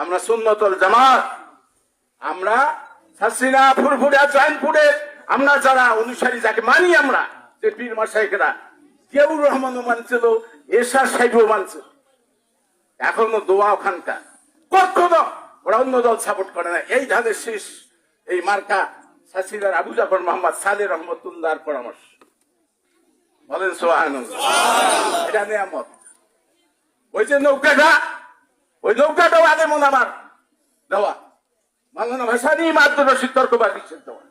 আমরা সুন্নতল জামাত, আমরা হাসিনা, ফুরফুরা জয়নপুরে আমরা যারা অনুসারী, যাকে মানি আমরা, যে পীর মাসাইকেরা জিয়াউর রহমানও মানছিল এরশাদ সাহেবও মানছিল এখনও দোয়া ওখানকার। কখনো ওরা অন্য দল সাপোর্ট করে না। এই ধানের শেষ, এই মার্কা সাসিদার আবু জাফর মোহাম্মদ সালে রহমতুল্লাহর পরামর্শ। বলেন সোহান এটা নিয়ামত। ওই যে নৌকাটা, ওই নৌকাটাও আগে মনে আমার দেওয়া। বাংলা ভাষা নিয়ে মাত্র রসিদ তর্কবাদ দিচ্ছেন দেওয়া।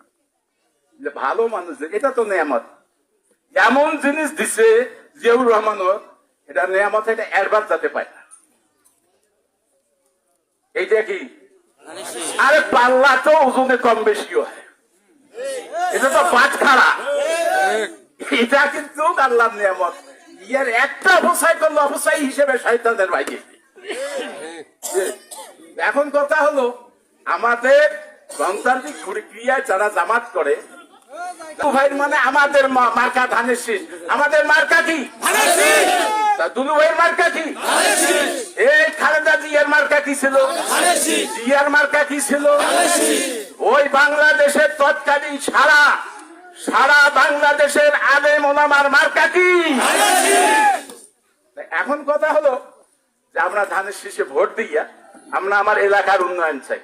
ভালো মানুষ এটা তো নিয়ামত। এমন জিনিস দিছে জিয়াউর রহমানও, এটা নিয়ামত, এটা এরবার যাতে পায় না। এইটা কি? আরে পাল্লা তো ওজনে কম বেশি হয়। এটা তো পাঁচ খাড়া। এটা কিন্তু আল্লাহর নিয়ামত। ইয়ার একটা করল হিসেবে শয়তানদের এখন কথা হলো, আমাদের গণতান্ত্রিক প্রক্রিয়ায় যারা জামাত করে মানে আমাদের মার্কা ধানের শীষ আমাদের মার্কা কি? দুলু ভাইয়ের মার্কা কি? এই খালেদা জিয়ার মার্কা কি ছিল? জিয়ার মার্কা কি ছিল? ওই বাংলাদেশের তৎকালীন সারা সারা বাংলাদেশের আলেম ওলামার মার্কা কি? এখন কথা হলো যে আমরা ধানের শীষে ভোট দিয়া আমরা আমার এলাকার উন্নয়ন চাই।